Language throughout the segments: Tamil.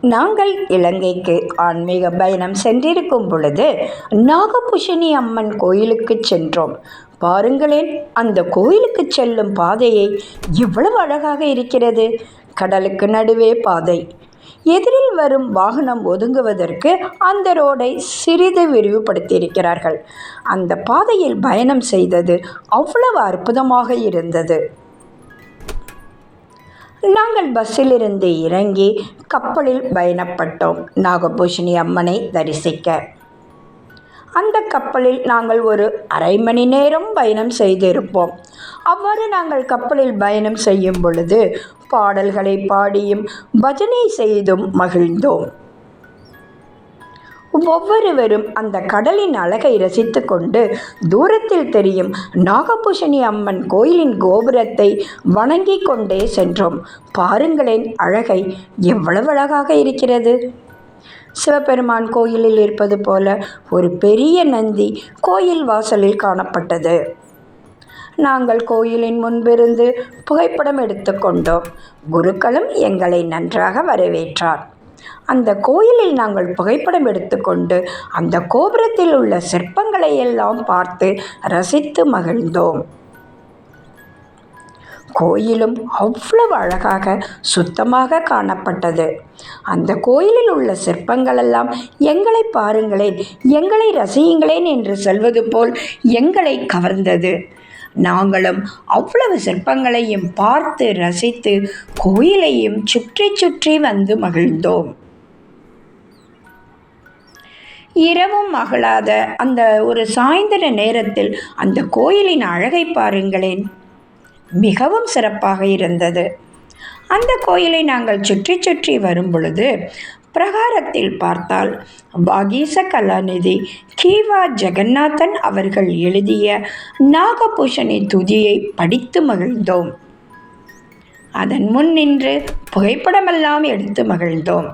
நாங்கள் இலங்கைக்கு ஆன்மீக பயணம் சென்றிருக்கும் பொழுது நாகபூஷணி அம்மன் கோயிலுக்கு சென்றோம். பாருங்களேன் அந்த கோயிலுக்கு செல்லும் பாதையை இவ்வளவு அழகாக இருக்கிறது. கடலுக்கு நடுவே பாதை. எதிரில் வரும் வாகனம் ஒதுங்குவதற்கு அந்த ரோடை சிறிது விரிவுபடுத்தியிருக்கிறார்கள். அந்த பாதையில் பயணம் செய்தது அவ்வளவு அற்புதமாக இருந்தது. நாங்கள் பஸ்ஸிலிருந்து இறங்கி கப்பலில் பயணப்பட்டோம். நாகபூஷணி அம்மனை தரிசிக்க. அந்த கப்பலில் நாங்கள் ஒரு அரை மணி நேரம் பயணம் செய்திருப்போம். அவ்வாறு நாங்கள் கப்பலில் பயணம் செய்யும் பொழுது பாடல்களை பாடியும் பஜனை செய்தும் மகிழ்ந்தோம். ஒவ்வொருவரும் அந்த கடலின் அழகை ரசித்து கொண்டு தூரத்தில் தெரியும் நாகபூஷணி அம்மன் கோயிலின் கோபுரத்தை வணங்கி கொண்டே சென்றோம். பாருங்களேன் அழகை எவ்வளவு அழகாக இருக்கிறது. சிவபெருமான் கோயிலில் இருப்பது போல ஒரு பெரிய நந்தி கோயில் வாசலில் காணப்பட்டது. நாங்கள் கோயிலின் முன்பிருந்து புகைப்படம் எடுத்துக்கொண்டோம் குருக்களும் எங்களை நன்றாக வரவேற்றார். அந்த கோயிலில் நாங்கள் புகைப்படம் எடுத்துக்கொண்டு அந்த கோபுரத்தில் உள்ள சிற்பங்களை எல்லாம் பார்த்து ரசித்து மகிழ்ந்தோம். கோயிலும் அவ்வளவு அழகாக சுத்தமாக காணப்பட்டது. அந்த கோயிலில் உள்ள சிற்பங்களெல்லாம் எங்களை பாருங்களேன் எங்களை ரசியுங்களேன் என்று சொல்வது போல் எங்களை கவர்ந்தது. நாங்களும் அவ்வளவு சிற்பங்களையும் பார்த்து ரசித்து கோயிலையும் சுற்றி சுற்றி வந்து மகிழ்ந்தோம். இரவும் மகளாத அந்த ஒரு சாயந்தர நேரத்தில் அந்த கோயிலின் அழகை பாருங்களேன். மிகவும் சிறப்பாக இருந்தது. அந்த கோயிலை நாங்கள் சுற்றி சுற்றி வரும் பொழுது பிரகாரத்தில் பார்த்தால் பாகீச கலாநிதி கீவா ஜெகநாதன் அவர்கள் எழுதிய நாகபூஷணி துதியை படித்து மகிழ்ந்தோம். அதன் முன் நின்று புகைப்படமெல்லாம் எடுத்து மகிழ்ந்தோம்.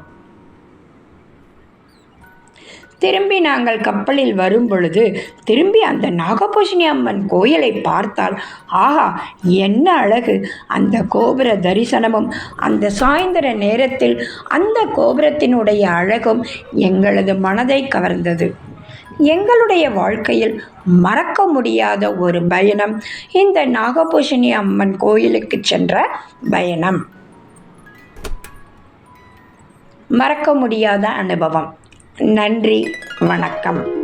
திரும்பி நாங்கள் கப்பலில் வரும் பொழுது திரும்பி அந்த நாகபூஷணி அம்மன் கோயிலை பார்த்தால் ஆஹா என்ன அழகு! அந்த கோபுர தரிசனமும் அந்த சாயந்தர நேரத்தில் அந்த கோபுரத்தினுடைய அழகும் எங்களது மனதை கவர்ந்தது. எங்களுடைய வாழ்க்கையில் மறக்க முடியாத ஒரு பயணம் இந்த நாகபூஷணி அம்மன் கோயிலுக்கு சென்ற பயணம். மறக்க முடியாத அனுபவம். நன்றி வணக்கம்.